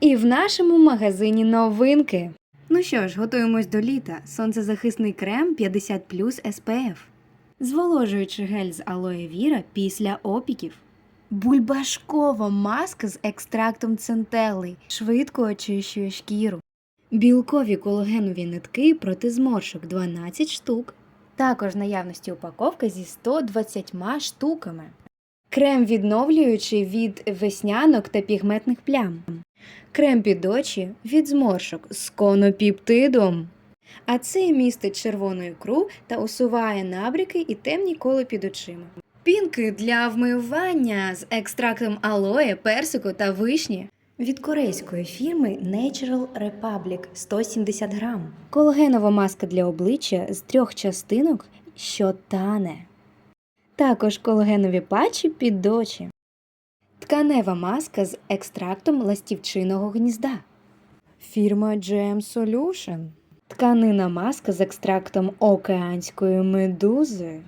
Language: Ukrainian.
І в нашому магазині новинки. Ну що ж, готуємось до літа. Сонцезахисний крем 50 SPF. Зволожуючий гель з алоє віра після опіків. Бульбашкова маска з екстрактом центели швидко очищує шкіру. Білкові кологенові нитки проти зморшок 12 штук. Також наявності упаковка зі 120 штуками. Крем відновлюючий від веснянок та пігментних плям. Крем під очі від зморшок з конопіптидом. А це містить червону ікру та усуває набряки і темні коли під очима. Пінки для вмивання з екстрактом алоє, персику та вишні. Від корейської фірми Natural Republic 170 грам. Колагенова маска для обличчя з трьох частинок, що тане. Також колагенові патчі під очі. Тканева маска з екстрактом ластівчиного гнізда. Фірма GM Solution. Тканина маска з екстрактом океанської медузи.